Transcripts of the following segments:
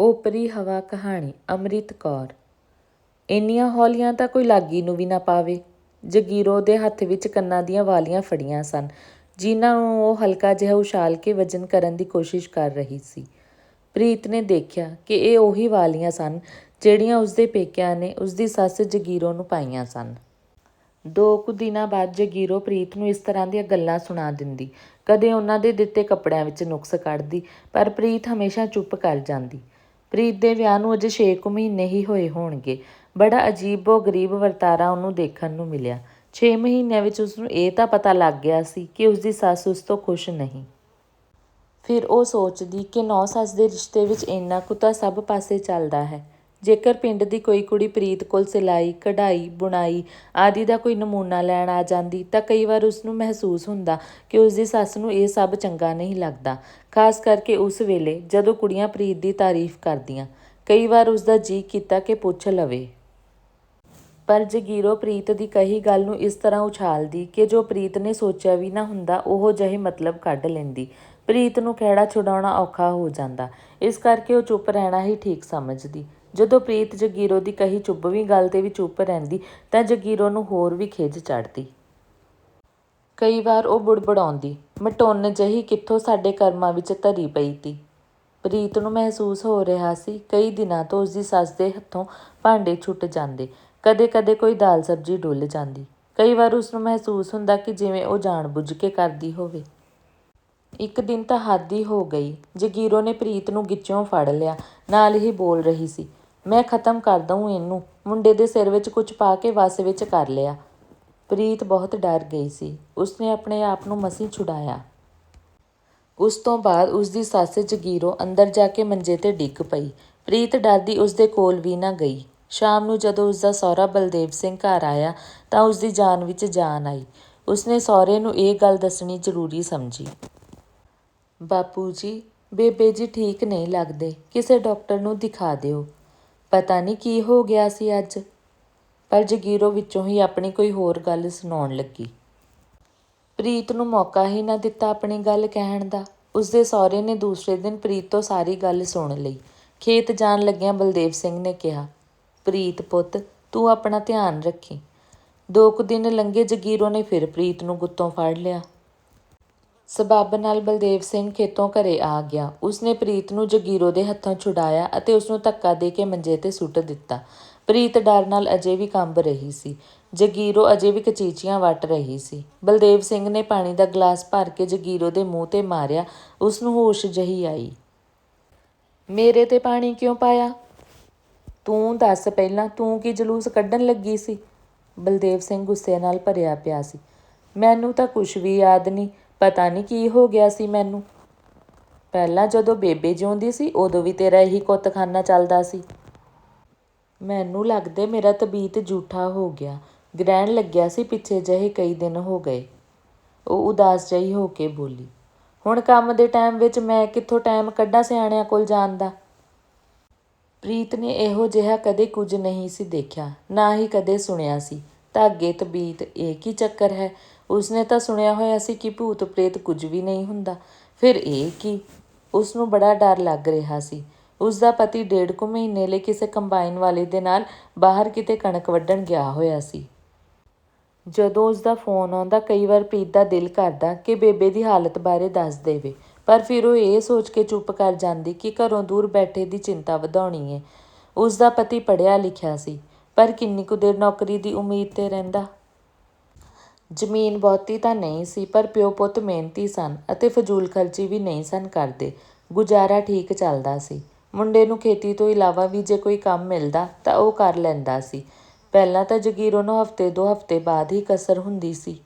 ਓਪਰੀ ਹਵਾ ਕਹਾਣੀ ਅੰਮ੍ਰਿਤ ਕੌਰ। ਇੰਨੀਆਂ ਹੌਲੀਆਂ ਤਾਂ ਕੋਈ ਲਾਗੀ ਨੂੰ ਵੀ ਨਾ ਪਾਵੇ। ਜਗੀਰੋ ਦੇ ਹੱਥ ਵਿੱਚ ਕੰਨਾਂ ਦੀਆਂ ਵਾਲੀਆਂ ਫੜੀਆਂ ਸਨ, ਜਿਨ੍ਹਾਂ ਨੂੰ ਉਹ ਹਲਕਾ ਜਿਹਾ ਉਛਾਲ ਕੇ ਵਜਨ ਕਰਨ ਦੀ ਕੋਸ਼ਿਸ਼ ਕਰ ਰਹੀ ਸੀ। ਪ੍ਰੀਤ ਨੇ ਦੇਖਿਆ ਕਿ ਇਹ ਉਹੀ ਵਾਲੀਆਂ ਸਨ, ਜਿਹੜੀਆਂ ਉਸਦੇ ਪੇਕਿਆਂ ਨੇ ਉਸਦੀ ਸੱਸ ਜਗੀਰੋ ਨੂੰ ਪਾਈਆਂ ਸਨ। ਦੋ ਕੁ ਦਿਨਾਂ ਬਾਅਦ ਜਗੀਰੋ ਪ੍ਰੀਤ ਨੂੰ ਇਸ ਤਰ੍ਹਾਂ ਦੀਆਂ ਗੱਲਾਂ ਸੁਣਾ ਦਿੰਦੀ। ਕਦੇ ਉਹਨਾਂ ਦੇ ਦਿੱਤੇ ਕੱਪੜਿਆਂ ਵਿੱਚ ਨੁਕਸ ਕੱਢਦੀ, ਪਰ ਪ੍ਰੀਤ ਹਮੇਸ਼ਾ ਚੁੱਪ ਕਰ ਜਾਂਦੀ। ਪ੍ਰੀਤ ਦੇ ਵਿਆਹ ਨੂੰ ਅਜੇ 6 ਕੁ ਮਹੀਨੇ ਹੀ ਹੋਏ ਹੋਣਗੇ। ਬੜਾ ਅਜੀਬੋ ਗਰੀਬ ਵਰਤਾਰਾ ਉਹਨੂੰ ਦੇਖਣ ਨੂੰ ਮਿਲਿਆ। 6 ਮਹੀਨਿਆਂ ਵਿੱਚ ਉਸ ਨੂੰ ਇਹ ਤਾਂ ਪਤਾ ਲੱਗ ਗਿਆ ਸੀ ਕਿ ਉਸ ਦੀ ਸੱਸ ਉਸ ਤੋਂ ਖੁਸ਼ ਨਹੀਂ। ਫਿਰ ਉਹ ਸੋਚਦੀ ਕਿ ਨੌ ਸੱਸ ਦੇ ਰਿਸ਼ਤੇ ਵਿੱਚ ਇੰਨਾ ਕੁ ਤਾਂ ਸਭ ਪਾਸੇ ਚੱਲਦਾ ਹੈ। ਜੇਕਰ ਪਿੰਡ ਦੀ ਕੋਈ ਕੁੜੀ ਪ੍ਰੀਤ ਕੋਲ ਸਿਲਾਈ, ਕਢਾਈ, ਬੁਣਾਈ ਆਦਿ ਦਾ ਕੋਈ ਨਮੂਨਾ ਲੈਣ ਆ ਜਾਂਦੀ ਤਾਂ ਕਈ ਵਾਰ ਉਸ ਨੂੰ ਮਹਿਸੂਸ ਹੁੰਦਾ ਕਿ ਉਸ ਦੀ ਸੱਸ ਨੂੰ ਇਹ ਸਭ ਚੰਗਾ ਨਹੀਂ ਲੱਗਦਾ। ਖਾਸ ਕਰਕੇ ਉਸ ਵੇਲੇ ਜਦੋਂ ਕੁੜੀਆਂ ਪ੍ਰੀਤ ਦੀ ਤਾਰੀਫ ਕਰਦੀਆਂ। ਕਈ ਵਾਰ ਉਸ ਦਾ ਜੀ ਕੀਤਾ ਕਿ ਪੁੱਛ ਲਵੇ। ਪਰ ਜਗੀਰੋ ਪ੍ਰੀਤ ਦੀ ਕਹੀ ਗੱਲ ਨੂੰ ਇਸ ਤਰ੍ਹਾਂ ਉਛਾਲਦੀ ਕਿ ਜੋ ਪ੍ਰੀਤ ਨੇ ਸੋਚਿਆ ਵੀ ਨਾ ਹੁੰਦਾ, ਉਹੋ ਜਿਹੇ ਮਤਲਬ ਕੱਢ ਲੈਂਦੀ। ਪ੍ਰੀਤ ਨੂੰ ਖਹਿੜਾ ਛੁਡਾਉਣਾ ਔਖਾ ਹੋ ਜਾਂਦਾ। ਇਸ ਕਰਕੇ ਉਹ ਚੁੱਪ ਰਹਿਣਾ ਹੀ ਠੀਕ ਸਮਝਦੀ। ਜਦੋਂ ਪ੍ਰੀਤ ਜਗੀਰੋ ਦੀ ਕਹੀ ਚੁੱਭਵੀਂ ਗੱਲ ਤੇ ਵੀ ਚੁੱਪ ਰਹਿੰਦੀ ਤਾਂ ਜਗੀਰੋ ਨੂੰ ਹੋਰ ਵੀ ਖਿਝ ਚੜ੍ਹਦੀ। ਕਈ ਵਾਰ ਉਹ ਬੁੜਬੜਾਉਂਦੀ, ਮਟੋਨ ਜਹੀ ਕਿੱਥੋਂ ਸਾਡੇ ਕਰਮਾਂ ਵਿੱਚ ਧਰੀ ਪਈ ਤੀ। ਪ੍ਰੀਤ ਨੂੰ ਮਹਿਸੂਸ ਹੋ ਰਿਹਾ ਸੀ, ਕਈ ਦਿਨਾਂ ਤੋਂ ਉਸਦੀ ਸੱਸ ਦੇ ਹੱਥੋਂ ਭਾਂਡੇ ਛੁੱਟ ਜਾਂਦੇ, ਕਦੇ-ਕਦੇ ਕੋਈ ਦਾਲ ਸਬਜ਼ੀ ਡੁੱਲ ਜਾਂਦੀ। ਕਈ ਵਾਰ ਉਸ ਨੂੰ ਮਹਿਸੂਸ ਹੁੰਦਾ ਕਿ ਜਿਵੇਂ ਉਹ ਜਾਣਬੁੱਝ ਕੇ ਕਰਦੀ ਹੋਵੇ। ਇੱਕ ਦਿਨ ਤਾਂ ਹੱਦ ਹੀ ਹੋ ਗਈ, ਜਗੀਰੋ ਨੇ ਪ੍ਰੀਤ ਨੂੰ ਗਿੱਚੋਂ ਫੜ ਲਿਆ, ਨਾਲ ਹੀ ਬੋਲ ਰਹੀ ਸੀ ਮੈਂ ਖਤਮ ਕਰ ਦਊਂ ਇਹਨੂੰ। ਮੁੰਡੇ ਦੇ ਸਿਰ ਵਿੱਚ ਕੁਝ ਪਾ ਕੇ ਵਸ ਵਿੱਚ ਕਰ ਲਿਆ। ਪ੍ਰੀਤ ਬਹੁਤ ਡਰ ਗਈ ਸੀ। ਉਸਨੇ ਆਪਣੇ ਆਪ ਨੂੰ ਮਸੀਂ ਛੁਡਾਇਆ। ਉਸ ਤੋਂ ਬਾਅਦ ਉਸ ਦੀ ਸੱਸ ਜਗੀਰੋ ਅੰਦਰ ਜਾ ਕੇ ਮੰਜੇ ਤੇ ਡਿੱਗ ਪਈ। ਪ੍ਰੀਤ ਡਰਦੀ ਉਸ ਦੇ ਕੋਲ ਵੀ ਨਾ ਗਈ। ਸ਼ਾਮ ਨੂੰ ਜਦੋਂ ਉਸ ਦਾ ਸਹੁਰਾ ਬਲਦੇਵ ਸਿੰਘ ਘਰ ਆਇਆ, ਤਾਂ ਉਸ ਦੀ ਜਾਨ ਵਿੱਚ ਜਾਨ ਆਈ। ਉਸਨੇ ਸਹੁਰੇ ਨੂੰ ਇਹ ਗੱਲ ਦੱਸਣੀ ਜ਼ਰੂਰੀ ਸਮਝੀ। ਬਾਪੂ ਜੀ, ਬੇਬੇ ਜੀ ਠੀਕ ਨਹੀਂ ਲੱਗਦੇ। ਕਿਸੇ ਡਾਕਟਰ ਨੂੰ ਦਿਖਾ ਦਿਓ। ਪਤਾ ਨਹੀਂ ਕੀ ਹੋ ਗਿਆ ਸੀ ਅੱਜ। ਪਰ ਜਗੀਰੋ ਵਿੱਚੋਂ ਹੀ ਆਪਣੀ ਕੋਈ ਹੋਰ ਗੱਲ ਸੁਣਾਉਣ ਲੱਗੀ। ਪ੍ਰੀਤ ਨੂੰ ਮੌਕਾ ਹੀ ਨਾ ਦਿੱਤਾ ਆਪਣੀ ਗੱਲ ਕਹਿਣ ਦਾ। ਉਸਦੇ ਸਹੁਰੇ ਨੇ ਦੂਸਰੇ ਦਿਨ ਪ੍ਰੀਤ ਤੋਂ ਸਾਰੀ ਗੱਲ ਸੁਣ ਲਈ। ਖੇਤ ਜਾਣ ਲੱਗਿਆਂ ਬਲਦੇਵ ਸਿੰਘ ਨੇ ਕਿਹਾ, ਪ੍ਰੀਤ ਪੁੱਤ, ਤੂੰ ਆਪਣਾ ਧਿਆਨ ਰੱਖੀ। ਦੋ ਕੁ ਦਿਨ ਲੰਘੇ ਜਗੀਰੋ ਨੇ ਫਿਰ ਪ੍ਰੀਤ ਨੂੰ ਗੁੱਤੋਂ ਫੜ ਲਿਆ। ਸਬੱਬ ਨਾਲ ਬਲਦੇਵ ਸਿੰਘ ਖੇਤੋਂ ਘਰੇ ਆ ਗਿਆ। ਉਸਨੇ ਪ੍ਰੀਤ ਨੂੰ ਜਗੀਰੋ ਦੇ ਹੱਥੋਂ ਛੁਡਾਇਆ ਅਤੇ ਉਸਨੂੰ ਧੱਕਾ ਦੇ ਕੇ ਮੰਜੇ ਤੇ ਸੁੱਟ ਦਿੱਤਾ। ਪ੍ਰੀਤ ਡਰ ਨਾਲ ਅਜੇ ਵੀ ਕੰਬ ਰਹੀ ਸੀ। ਜਗੀਰੋ ਅਜੇ ਵੀ ਕਚੀਚੀਆਂ ਵੱਟ ਰਹੀ ਸੀ। ਬਲਦੇਵ ਸਿੰਘ ਨੇ ਪਾਣੀ ਦਾ ਗਲਾਸ ਭਰ ਕੇ ਜਗੀਰੋ ਦੇ ਮੂੰਹ ਤੇ ਮਾਰਿਆ। ਉਸ ਨੂੰ ਹੋਸ਼ ਜਹੀ ਆਈ। ਮੇਰੇ ਤੇ ਪਾਣੀ ਕਿਉਂ ਪਾਇਆ? ਤੂੰ ਦੱਸ ਪਹਿਲਾਂ ਤੂੰ ਕੀ ਜਲੂਸ ਕੱਢਣ ਲੱਗੀ ਸੀ? ਬਲਦੇਵ ਸਿੰਘ ਗੁੱਸੇ ਨਾਲ ਭਰਿਆ ਪਿਆ ਸੀ। ਮੈਨੂੰ ਤਾਂ ਕੁਝ ਵੀ ਯਾਦ ਨਹੀਂ। ਪਤਾ ਨਹੀਂ ਕੀ ਹੋ ਗਿਆ ਸੀ ਮੈਨੂੰ। ਪਹਿਲਾਂ ਜਦੋਂ ਬੇਬੇ ਜਿਉਂਦੀ ਸੀ, ਉਦੋਂ ਵੀ ਤੇਰਾ ਇਹੀ ਕੁੱਤਖਾਨਾ ਚੱਲਦਾ ਸੀ। ਮੈਨੂੰ ਲੱਗਦੇ ਮੇਰਾ ਤਬੀਤ ਝੂਠਾ ਹੋ ਗਿਆ। ਗ੍ਰਹਿਣ ਲੱਗਿਆ ਸੀ ਪਿੱਛੇ ਜਿਹੇ ਕਈ ਦਿਨ ਹੋ ਗਏ। ਉਹ ਉਦਾਸ ਜਿਹੀ ਹੋ ਕੇ ਬੋਲੀ, ਹੁਣ ਕੰਮ ਦੇ ਟਾਈਮ ਵਿੱਚ ਮੈਂ ਕਿੱਥੋਂ ਟਾਈਮ ਕੱਢਾਂ ਸਿਆਣਿਆਂ ਕੋਲ ਜਾਣ ਦਾ? ਪ੍ਰੀਤ ਨੇ ਇਹੋ ਜਿਹਾ ਕਦੇ ਕੁਝ ਨਹੀਂ ਸੀ ਦੇਖਿਆ, ਨਾ ਹੀ ਕਦੇ ਸੁਣਿਆ ਸੀ। ਤਾਂ ਅੱਗੇ ਤਬੀਤ, ਇਹ ਕੀ ਚੱਕਰ ਹੈ? ਉਸਨੇ ਤਾਂ ਸੁਣਿਆ ਹੋਇਆ ਸੀ ਕਿ ਭੂਤ ਪ੍ਰੇਤ ਕੁਝ ਵੀ ਨਹੀਂ ਹੁੰਦਾ। ਫਿਰ ਇਹ ਕੀ? ਉਸ ਨੂੰ ਬੜਾ ਡਰ ਲੱਗ ਰਿਹਾ ਸੀ। ਉਸ ਦਾ ਪਤੀ ਡੇਢ ਕੁ ਮਹੀਨੇ ਲਈ ਕਿਸੇ ਕੰਬਾਈਨ ਵਾਲੇ ਦੇ ਨਾਲ ਬਾਹਰ ਕਿਤੇ ਕਣਕ ਵੱਢਣ ਗਿਆ ਹੋਇਆ ਸੀ। ਜਦੋਂ ਉਸ ਦਾ ਫੋਨ ਆਉਂਦਾ, ਕਈ ਵਾਰ ਪ੍ਰੀਤ ਦਾ ਦਿਲ ਕਰਦਾ ਕਿ ਬੇਬੇ ਦੀ ਹਾਲਤ ਬਾਰੇ ਦੱਸ ਦੇਵੇ। ਪਰ ਫਿਰ ਉਹ ਇਹ ਸੋਚ ਕੇ ਚੁੱਪ ਕਰ ਜਾਂਦੀ ਕਿ ਘਰੋਂ ਦੂਰ ਬੈਠੇ ਦੀ ਚਿੰਤਾ ਵਧਾਉਣੀ ਹੈ। ਉਸ ਦਾ ਪਤੀ ਪੜਿਆ ਲਿਖਿਆ ਸੀ, ਪਰ ਕਿੰਨੀ ਕੁ ਦੇਰ ਨੌਕਰੀ ਦੀ ਉਮੀਦ ਤੇ ਰਹਿੰਦਾ? ਜ਼ਮੀਨ ਬਹੁਤੀ ਤਾਂ ਨਹੀਂ ਸੀ, ਪਰ ਪਿਓ ਪੁੱਤ ਮਿਹਨਤੀ ਸਨ ਅਤੇ ਫਜ਼ੂਲ ਖਰਚੀ ਵੀ ਨਹੀਂ ਸਨ ਕਰਦੇ। ਗੁਜ਼ਾਰਾ ਠੀਕ ਚੱਲਦਾ ਸੀ। ਮੁੰਡੇ ਨੂੰ ਖੇਤੀ ਤੋਂ ਇਲਾਵਾ ਵੀ ਜੇ ਕੋਈ ਕੰਮ ਮਿਲਦਾ ਤਾਂ ਉਹ ਕਰ ਲੈਂਦਾ ਸੀ। ਪਹਿਲਾਂ ਤਾਂ ਜਗੀਰ ਨੂੰ ਹਫ਼ਤੇ ਦੋ ਹਫ਼ਤੇ ਬਾਅਦ ਹੀ ਕਸਰ ਹੁੰਦੀ ਸੀ।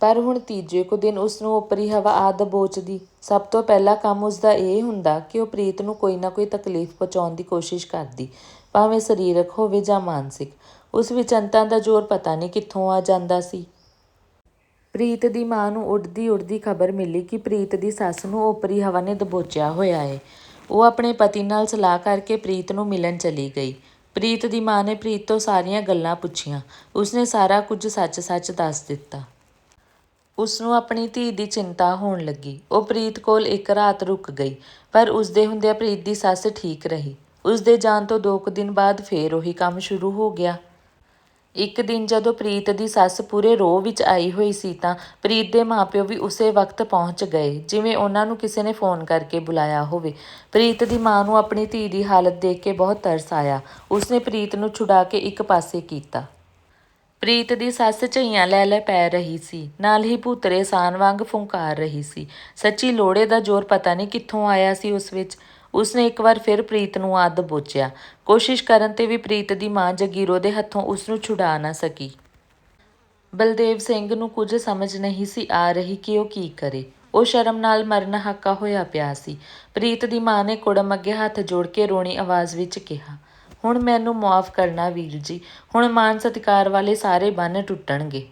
ਪਰ ਹੁਣ ਤੀਜੇ ਕੁ ਦਿਨ ਉਸ ਨੂੰ ਉਪਰੀ ਹਵਾ ਆਦ ਬੋਚਦੀ ਸਭ ਤੋਂ ਪਹਿਲਾ ਕੰਮ ਉਸ ਦਾ ਇਹ ਹੁੰਦਾ ਕਿ ਉਹ ਪ੍ਰੀਤ ਨੂੰ ਕੋਈ ਨਾ ਕੋਈ ਤਕਲੀਫ ਪਹੁੰਚਾਉਣ ਦੀ ਕੋਸ਼ਿਸ਼ ਕਰਦੀ, ਭਾਵੇਂ ਸਰੀਰਕ ਹੋਵੇ ਜਾਂ ਮਾਨਸਿਕ। ਉਸ ਵਿੱਚ ਅੰਤਾਂ ਦਾ ਜ਼ੋਰ ਪਤਾ ਨਹੀਂ ਕਿੱਥੋਂ ਆ ਜਾਂਦਾ ਸੀ। ਪ੍ਰੀਤ ਦੀ ਮਾਂ ਨੂੰ ਉੱਡਦੀ ਉੱਡਦੀ ਖਬਰ ਮਿਲੀ ਕਿ ਪ੍ਰੀਤ ਦੀ ਸੱਸ ਨੂੰ ਓਪਰੀ ਹਵਾ ਨੇ ਦਬੋਚਿਆ ਹੋਇਆ ਹੈ ਉਹ ਆਪਣੇ ਪਤੀ ਨਾਲ ਸਲਾਹ ਕਰਕੇ ਪ੍ਰੀਤ ਨੂੰ ਮਿਲਣ ਚਲੀ ਗਈ। ਪ੍ਰੀਤ ਦੀ ਮਾਂ ਨੇ ਪ੍ਰੀਤ ਤੋਂ ਸਾਰੀਆਂ ਗੱਲਾਂ ਪੁੱਛੀਆਂ। ਉਸਨੇ ਸਾਰਾ ਕੁਝ ਸੱਚ-ਸੱਚ ਦੱਸ ਦਿੱਤਾ। ਉਸ ਨੂੰ ਆਪਣੀ ਧੀ ਦੀ ਚਿੰਤਾ ਹੋਣ ਲੱਗੀ। ਉਹ ਪ੍ਰੀਤ ਕੋਲ ਇੱਕ ਰਾਤ ਰੁਕ ਗਈ, ਪਰ ਉਸ ਦੇ ਹੁੰਦਿਆਂ ਪ੍ਰੀਤ ਦੀ ਸੱਸ ਠੀਕ ਰਹੀ। ਉਸ ਦੇ ਜਾਣ ਤੋਂ ਦੋ ਕੁ ਦਿਨ ਬਾਅਦ ਫੇਰ ਉਹੀ ਕੰਮ ਸ਼ੁਰੂ ਹੋ ਗਿਆ। ਇੱਕ ਦਿਨ ਜਦੋਂ ਪ੍ਰੀਤ ਦੀ ਸੱਸ ਪੂਰੇ ਰੋਹ ਵਿੱਚ ਆਈ ਹੋਈ ਸੀ ਤਾਂ ਪ੍ਰੀਤ ਦੇ ਮਾਪਿਓ ਵੀ ਉਸੇ ਵਕਤ ਪਹੁੰਚ ਗਏ, ਜਿਵੇਂ ਉਹਨਾਂ ਨੂੰ ਕਿਸੇ ਨੇ ਫੋਨ ਕਰਕੇ ਬੁਲਾਇਆ ਹੋਵੇ। ਪ੍ਰੀਤ ਦੀ ਮਾਂ ਨੂੰ ਆਪਣੀ ਧੀ ਦੀ ਹਾਲਤ ਦੇਖ ਕੇ ਬਹੁਤ ਤਰਸ ਆਇਆ। ਉਸਨੇ ਪ੍ਰੀਤ ਨੂੰ ਛੁਡਾ ਕੇ ਇੱਕ ਪਾਸੇ ਕੀਤਾ। ਪ੍ਰੀਤ ਦੀ ਸੱਸ ਝਈਆਂ ਲੈ ਲੈ ਪੈ ਰਹੀ ਸੀ। ਨਾਲ ਹੀ ਭੂਤਰੇ ਸਾਨ ਵਾਂਗ ਫੁੰਕਾਰ ਰਹੀ ਸੀ। ਸੱਚੀ ਲੋੜੇ ਦਾ ਜ਼ੋਰ ਪਤਾ ਨਹੀਂ ਕਿੱਥੋਂ ਆਇਆ ਸੀ ਉਸ ਵਿੱਚ। ਉਸਨੇ ਇੱਕ ਵਾਰ ਫਿਰ ਪ੍ਰੀਤ ਨੂੰ ਅੱਧ ਬੋਚਿਆ। ਕੋਸ਼ਿਸ਼ ਕਰਨ ਤੇ ਵੀ ਪ੍ਰੀਤ ਦੀ ਮਾਂ ਜਗੀਰੋ ਦੇ ਹੱਥੋਂ ਉਸ ਨੂੰ ਛੁਡਾ ਨਾ ਸਕੀ। ਬਲਦੇਵ ਸਿੰਘ ਨੂੰ ਕੁਝ ਸਮਝ ਨਹੀਂ ਸੀ ਆ ਰਹੀ ਕਿ ਉਹ ਕੀ ਕਰੇ। ਉਹ ਸ਼ਰਮ ਨਾਲ ਮਰਨ ਹੱਕਾ ਹੋਇਆ ਪਿਆ ਸੀ। ਪ੍ਰੀਤ ਦੀ ਮਾਂ ਨੇ ਕੁੜਮ ਅੱਗੇ ਹੱਥ ਜੋੜ ਕੇ ਰੋਣੀ ਆਵਾਜ਼ ਵਿੱਚ ਕਿਹਾ, ਹੁਣ ਮੈਨੂੰ ਮਾਫ ਕਰਨਾ ਵੀਰ ਜੀ। ਹੁਣ ਮਾਨ ਸਤਿਕਾਰ ਵਾਲੇ ਸਾਰੇ ਬੰਨ ਟੁੱਟਣਗੇ।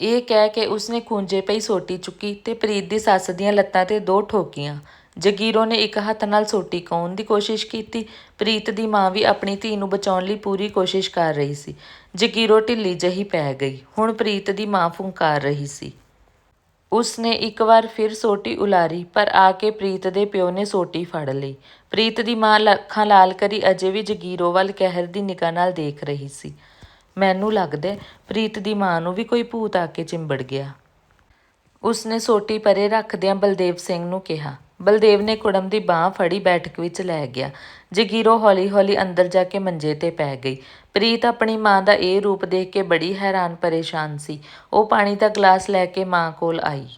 ਇਹ ਕਹਿ ਕੇ ਉਸਨੇ ਖੂੰਜੇ ਪਈ ਸੋਟੀ ਚੁੱਕੀ ਤੇ ਪ੍ਰੀਤ ਦੀ ਸੱਸ ਦੀਆਂ ਲੱਤਾਂ ਤੇ ਦੋ ਠੋਕੀਆਂ। ਜਗੀਰੋ ਨੇ ਇੱਕ ਹੱਥ ਨਾਲ ਸੋਟੀ ਕਾਉਣ ਦੀ ਕੋਸ਼ਿਸ਼ ਕੀਤੀ। ਪ੍ਰੀਤ ਦੀ ਮਾਂ ਵੀ ਆਪਣੀ ਧੀ ਨੂੰ ਬਚਾਉਣ ਲਈ ਪੂਰੀ ਕੋਸ਼ਿਸ਼ ਕਰ ਰਹੀ ਸੀ। ਜਗੀਰੋ ਢਿੱਲੀ ਜਹੀ ਪੈ ਗਈ। ਹੁਣ ਪ੍ਰੀਤ ਦੀ ਮਾਂ ਫੁੰਕਾਰ ਰਹੀ ਸੀ। ਉਸਨੇ ਇੱਕ ਵਾਰ ਫਿਰ ਸੋਟੀ ਉਲਾਰੀ, ਪਰ ਆ ਕੇ ਪ੍ਰੀਤ ਦੇ ਪਿਓ ਨੇ ਸੋਟੀ ਫੜ ਲਈ। ਪ੍ਰੀਤ ਦੀ ਮਾਂ ਲੱਖਾਂ ਲਾਲ ਕਰੀ ਅਜੇ ਵੀ ਜਗੀਰੋ ਵੱਲ ਕਹਿਰ ਦੀ ਨਿਗਾਹ ਨਾਲ ਦੇਖ ਰਹੀ ਸੀ। ਮੈਨੂੰ ਲੱਗਦਾ ਪ੍ਰੀਤ ਦੀ ਮਾਂ ਨੂੰ ਵੀ ਕੋਈ ਭੂਤ ਆ ਕੇ ਚਿੰਬੜ ਗਿਆ। ਉਸਨੇ ਸੋਟੀ ਪਰੇ ਰੱਖਦਿਆਂ ਬਲਦੇਵ ਸਿੰਘ ਨੂੰ ਕਿਹਾ ਬਲਦੇਵ ਨੇ ਕੁੜਮ ਦੀ ਬਾਹ ਫੜੀ ਬੈਠਕ ਵਿੱਚ ਲੈ ਗਿਆ। ਜਗੀਰੋ ਹੌਲੀ-ਹੌਲੀ ਅੰਦਰ ਜਾ ਕੇ ਮੰਜੇ ਤੇ ਪੈ ਗਈ। ਪ੍ਰੀਤ ਆਪਣੀ ਮਾਂ ਦਾ ਇਹ ਰੂਪ ਦੇਖ ਕੇ ਬੜੀ ਹੈਰਾਨ ਪਰੇਸ਼ਾਨ ਸੀ। ਉਹ ਪਾਣੀ ਦਾ ਗਲਾਸ ਲੈ ਕੇ ਮਾਂ ਕੋਲ ਆਈ।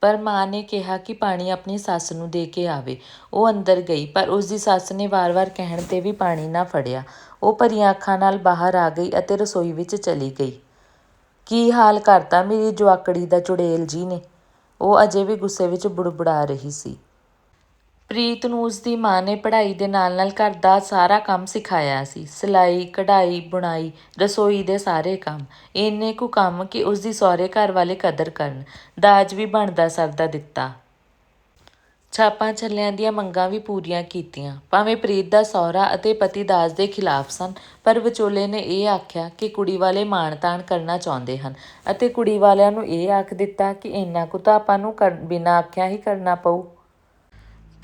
ਪਰ ਮਾਂ ਨੇ ਕਿਹਾ ਕਿ ਪਾਣੀ ਆਪਣੀ ਸੱਸ ਨੂੰ ਦੇ ਕੇ ਆਵੇ। ਉਹ ਅੰਦਰ ਗਈ, ਪਰ ਉਸ ਦੀ ਸੱਸ ਨੇ ਵਾਰ-ਵਾਰ ਕਹਿਣ ਤੇ ਵੀ ਪਾਣੀ ਨਾ ਫੜਿਆ। ਉਹ ਭਰੀਆਂ ਅੱਖਾਂ ਨਾਲ ਬਾਹਰ ਆ ਗਈ ਅਤੇ ਰਸੋਈ ਵਿੱਚ ਚਲੀ ਗਈ। ਕੀ ਹਾਲ ਕਰਤਾ ਮੇਰੀ ਜਵਾਕੜੀ ਦਾ ਚੁੜੇਲ ਜੀ ਨੇ? ਉਹ ਅਜੇ ਵੀ ਗੁੱਸੇ ਵਿੱਚ ਬੁੜਬੁੜਾ ਰਹੀ ਸੀ। ਪ੍ਰੀਤ ਨੂੰ ਉਸ ਦੀ ਮਾਂ ਨੇ ਪੜ੍ਹਾਈ ਦੇ ਨਾਲ-ਨਾਲ ਘਰ ਦਾ ਸਾਰਾ ਕੰਮ ਸਿਖਾਇਆ ਸੀ। ਸਿਲਾਈ, ਕਢਾਈ, ਬੁਣਾਈ, ਰਸੋਈ ਦੇ ਸਾਰੇ ਕੰਮ। ਇੰਨੇ ਕੁ ਕੰਮ ਕਿ ਉਸ ਦੀ ਸਹੁਰੇ ਘਰ ਵਾਲੇ ਕਦਰ ਕਰਨ। ਦਾਜ ਵੀ ਬਣਦਾ ਸਰਦਾ ਦਿੱਤਾ। ਛਾਪਾਂ ਛੱਲਿਆਂ ਦੀਆਂ ਮੰਗਾਂ ਵੀ ਪੂਰੀਆਂ ਕੀਤੀਆਂ। ਭਾਵੇਂ ਪ੍ਰੀਤ ਦਾ ਸਹੁਰਾ ਅਤੇ ਪਤੀ ਦਾਸ ਦੇ ਖਿਲਾਫ ਸਨ, ਪਰ ਵਿਚੋਲੇ ਨੇ ਇਹ ਆਖਿਆ ਕਿ ਕੁੜੀ ਵਾਲੇ ਮਾਣ-ਤਾਣ ਕਰਨਾ ਚਾਹੁੰਦੇ ਹਨ ਅਤੇ ਕੁੜੀ ਵਾਲਿਆਂ ਨੂੰ ਇਹ ਆਖ ਦਿੱਤਾ ਕਿ ਇੰਨਾ ਕੁ ਤਾਂ ਆਪਾਂ ਨੂੰ ਬਿਨਾਂ ਆਖਿਆ ਹੀ ਕਰਨਾ ਪਊ।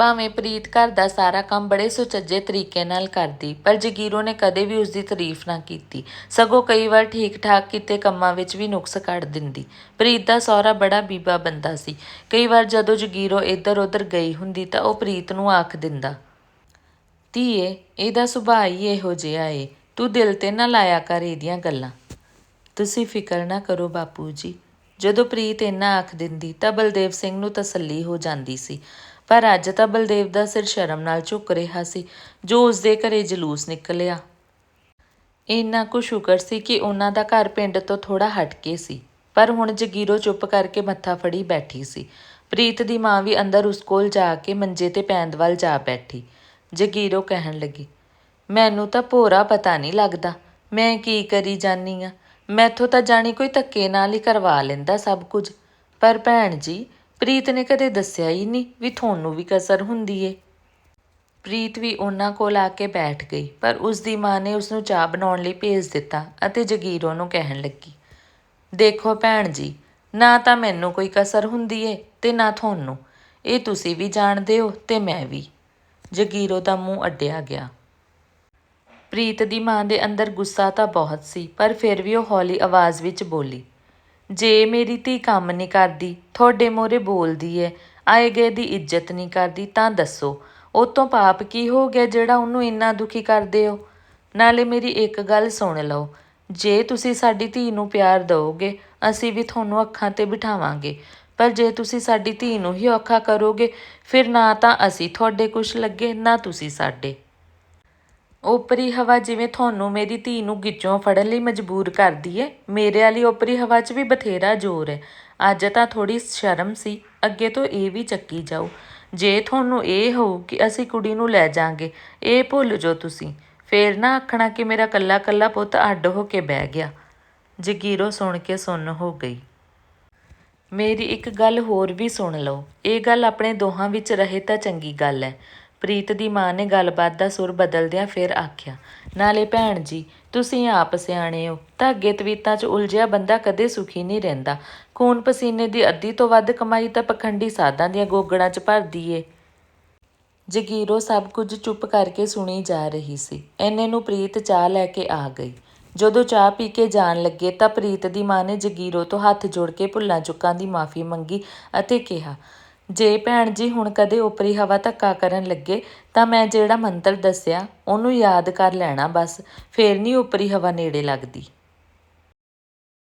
ਭਾਵੇਂ ਪ੍ਰੀਤ ਘਰ ਦਾ ਸਾਰਾ ਕੰਮ ਬੜੇ ਸੁਚੱਜੇ ਤਰੀਕੇ ਨਾਲ ਕਰਦੀ, ਪਰ ਜਗੀਰੋ ਨੇ ਕਦੇ ਵੀ ਉਸ ਦੀ ਤਾਰੀਫ ਨਾ ਕੀਤੀ। ਸਗੋਂ ਕਈ ਵਾਰ ਠੀਕ-ਠਾਕ ਕੀਤੇ ਕੰਮਾਂ ਵਿੱਚ ਵੀ ਨੁਕਸ ਕੱਢ ਦਿੰਦੀ। ਪ੍ਰੀਤ ਦਾ ਸਹੁਰਾ ਬੜਾ ਬੀਬਾ ਬੰਦਾ ਸੀ। ਕਈ ਵਾਰ ਜਦੋਂ ਜਗੀਰੋ ਇੱਧਰ-ਉੱਧਰ ਗਈ ਹੁੰਦੀ ਤਾਂ ਉਹ ਪ੍ਰੀਤ ਨੂੰ ਆਖ ਦਿੰਦਾ, ਧੀਏ, ਇਹਦਾ ਸੁਭਾਅ ਹੀ ਇਹੋ ਜਿਹਾ ਏ। ਤੂੰ ਦਿਲ ਤੇ ਨਾ ਲਾਇਆ ਕਰ ਇਹਦੀਆਂ ਗੱਲਾਂ। ਤੁਸੀਂ ਫਿਕਰ ਨਾ ਕਰੋ ਬਾਪੂ ਜੀ। ਜਦੋਂ ਪ੍ਰੀਤ ਇੰਨਾ ਆਖ ਦਿੰਦੀ ਤਾਂ ਬਲਦੇਵ ਸਿੰਘ ਨੂੰ ਤਸੱਲੀ ਹੋ ਜਾਂਦੀ ਸੀ। ਪਰ ਅੱਜ ਤਾਂ ਬਲਦੇਵ ਦਾ ਸਿਰ ਸ਼ਰਮ ਨਾਲ ਝੁਕ ਰਿਹਾ ਸੀ, ਜੋ ਉਸ ਦੇ ਘਰੇ ਜਲੂਸ ਨਿਕਲਿਆ। ਇੰਨਾ ਕੁ ਸ਼ੁਕਰ ਸੀ ਕਿ ਉਹਨਾਂ ਦਾ ਘਰ ਪਿੰਡ ਤੋਂ ਥੋੜਾ ਹਟ ਕੇ ਸੀ, ਪਰ ਹੁਣ ਜਗੀਰੋ ਚੁੱਪ ਕਰਕੇ ਮੱਥਾ ਫੜੀ ਬੈਠੀ ਸੀ। ਪ੍ਰੀਤ ਦੀ ਮਾਂ ਵੀ ਅੰਦਰ ਉਸ ਕੋਲ ਜਾ ਕੇ ਮੰਜੇ ਤੇ ਪੈਂਦ ਵੱਲ ਜਾ ਬੈਠੀ। ਜਗੀਰੋ ਕਹਿਣ ਲੱਗੀ, ਮੈਨੂੰ ਤਾਂ ਭੋਰਾ ਪਤਾ ਨਹੀਂ ਲੱਗਦਾ, ਮੈਂ ਕੀ ਕਰੀ ਜਾਨੀ ਆ? ਮੈਥੋਂ ਤਾਂ ਜਾਣੀ ਕੋਈ ਧੱਕੇ ਨਾਲ ਹੀ ਕਰਵਾ ਲੈਂਦਾ ਸਭ ਕੁਝ। ਪਰ ਭੈਣ ਜੀ ਪ੍ਰੀਤ ਨੇ ਕਦੇ ਦੱਸਿਆ ਹੀ ਨਹੀਂ ਵੀ ਤੁਹਾਨੂੰ ਵੀ ਕਸਰ ਹੁੰਦੀ ਏ। ਪ੍ਰੀਤ ਵੀ ਉਹਨਾਂ ਕੋਲ ਆ ਕੇ ਬੈਠ ਗਈ, ਪਰ ਉਸ ਦੀ ਮਾਂ ਨੇ ਉਸ ਨੂੰ ਚਾਹ ਬਣਾਉਣ ਲਈ ਭੇਜ ਦਿੱਤਾ ਅਤੇ ਜਗੀਰੋ ਨੂੰ ਕਹਿਣ ਲੱਗੀ, ਦੇਖੋ ਭੈਣ ਜੀ, ਨਾ ਤਾਂ ਮੈਨੂੰ ਕੋਈ ਕਸਰ ਹੁੰਦੀ ਏ ਤੇ ਨਾ ਤੁਹਾਨੂੰ। ਇਹ ਤੁਸੀਂ ਵੀ ਜਾਣਦੇ ਹੋ ਤੇ ਮੈਂ ਵੀ। ਜਗੀਰੋ ਦਾ ਮੂੰਹ ਅੱਡਿਆ ਗਿਆ। ਪ੍ਰੀਤ ਦੀ ਮਾਂ ਦੇ ਅੰਦਰ ਗੁੱਸਾ ਤਾਂ ਬਹੁਤ ਸੀ, ਪਰ ਫਿਰ ਵੀ ਉਹ ਹੌਲੀ ਆਵਾਜ਼ ਵਿੱਚ ਬੋਲੀ ਜੇ ਮੇਰੀ ਧੀ ਕੰਮ ਨਹੀਂ ਕਰਦੀ, ਤੁਹਾਡੇ ਮੋਰੇ ਬੋਲਦੀ ਏ, ਆਏ ਗਏ ਦੀ ਇੱਜ਼ਤ ਨਹੀਂ ਕਰਦੀ, ਤਾਂ ਦੱਸੋ, ਉਹ ਤੋਂ ਪਾਪ ਕੀ ਹੋ ਗਿਆ ਜਿਹੜਾ ਉਹਨੂੰ ਇੰਨਾ ਦੁਖੀ ਕਰਦੇ ਹੋ? ਨਾਲੇ ਮੇਰੀ ਇੱਕ ਗੱਲ ਸੁਣ ਲਓ, ਜੇ ਤੁਸੀਂ ਸਾਡੀ ਧੀ ਨੂੰ ਪਿਆਰ ਦਿਓਗੇ ਅਸੀਂ ਵੀ ਤੁਹਾਨੂੰ ਅੱਖਾਂ ਤੇ ਬਿਠਾਵਾਂਗੇ, ਪਰ ਜੇ ਤੁਸੀਂ ਸਾਡੀ ਧੀ ਨੂੰ ਹੀ ਔਖਾ ਕਰੋਗੇ, ਫਿਰ ਨਾ ਤਾਂ ਅਸੀਂ ਤੁਹਾਡੇ ਕੁਛ ਲੱਗੇ, ਨਾ ਤੁਸੀਂ ਸਾਡੇ। ਓਪਰੀ ਹਵਾ ਜਿਵੇਂ ਤੁਹਾਨੂੰ ਮੇਰੀ ਧੀ ਨੂੰ ਗਿੱਚੋਂ ਫੜਨ ਲਈ ਮਜਬੂਰ ਕਰਦੀ ਏ, ਮੇਰੇ ਵਾਲੀ ਓਪਰੀ ਹਵਾ 'ਚ ਵੀ ਬਥੇਰਾ ਜ਼ੋਰ ਹੈ ਅੱਜ ਤਾਂ ਥੋੜੀ ਸ਼ਰਮ ਸੀ, ਅੱਗੇ ਤੋਂ ਇਹ ਵੀ ਚੱਕੀ ਜਾਓ। ਜੇ ਤੁਹਾਨੂੰ ਇਹ ਹੋਊ ਕਿ ਅਸੀਂ ਕੁੜੀ ਨੂੰ ਲੈ ਜਾਾਂਗੇ, ਇਹ ਭੁੱਲ ਜੋ ਤੁਸੀਂ। ਫੇਰ ਨਾ ਆਖਣਾ ਕਿ ਮੇਰਾ ਕੱਲਾ ਕੱਲਾ ਪੁੱਤ ਅੱਡ ਹੋ ਕੇ ਬਹਿ ਗਿਆ। ਜਗੀਰੋ ਸੁਣ ਕੇ ਸੁੰਨ ਹੋ ਗਈ। ਮੇਰੀ ਇੱਕ ਗੱਲ ਹੋਰ ਵੀ ਸੁਣ ਲਓ। ਇਹ ਗੱਲ ਆਪਣੇ ਦੋਹਾਂ ਵਿੱਚ ਰਹੇ ਤਾਂ ਚੰਗੀ ਗੱਲ ਹੈ ਪ੍ਰੀਤ ਦੀ ਮਾਂ ਨੇ ਗੱਲਬਾਤ ਦਾ ਸੁਰ ਬਦਲਦਿਆਂ ਫਿਰ ਆਖਿਆ, ਨਾਲੇ ਭੈਣ ਜੀ, ਤੁਸੀਂ ਆਪ ਸਿਆਣੇ ਹੋ ਧਾਗੇ ਤਵੀਤਾਂ 'ਚ ਉਲਝਿਆ ਬੰਦਾ ਕਦੇ ਸੁਖੀ ਨਹੀਂ ਰਹਿੰਦਾ। ਖੂਨ ਪਸੀਨੇ ਦੀ ਅੱਧੀ ਤੋਂ ਵੱਧ ਕਮਾਈ ਤਾਂ ਪਖੰਡੀ ਸਾਧਾਂ ਦੀਆਂ ਗੋਗੜਾਂ 'ਚ ਭਰਦੀ ਏ। ਜਗੀਰੋ ਸਭ ਕੁਝ ਚੁੱਪ ਕਰਕੇ ਸੁਣੀ ਜਾ ਰਹੀ ਸੀ। ਐਨੇ ਨੂੰ ਪ੍ਰੀਤ ਚਾਹ ਲੈ ਕੇ ਆ ਗਈ। ਜਦੋਂ ਚਾਹ ਪੀ ਕੇ ਜਾਣ ਲੱਗੇ ਤਾਂ ਪ੍ਰੀਤ ਦੀ ਮਾਂ ਨੇ ਜਗੀਰੋ ਤੋਂ ਹੱਥ ਜੋੜ ਕੇ ਭੁੱਲਾਂ ਚੁੱਕਾਂ ਦੀ ਮਾਫੀ ਮੰਗੀ ਅਤੇ ਕਿਹਾ ਜੇ ਭੈਣ ਜੀ ਹੁਣ ਕਦੇ ਉਪਰੀ ਹਵਾ ਧੱਕਾ ਕਰਨ ਲੱਗੇ, ਤਾਂ ਮੈਂ ਜਿਹੜਾ ਮੰਤਰ ਦੱਸਿਆ, ਉਹਨੂੰ ਯਾਦ ਕਰ ਲੈਣਾ ਬਸ, ਫੇਰ ਨਹੀਂ ਉਪਰੀ ਹਵਾ ਨੇੜੇ ਲੱਗਦੀ।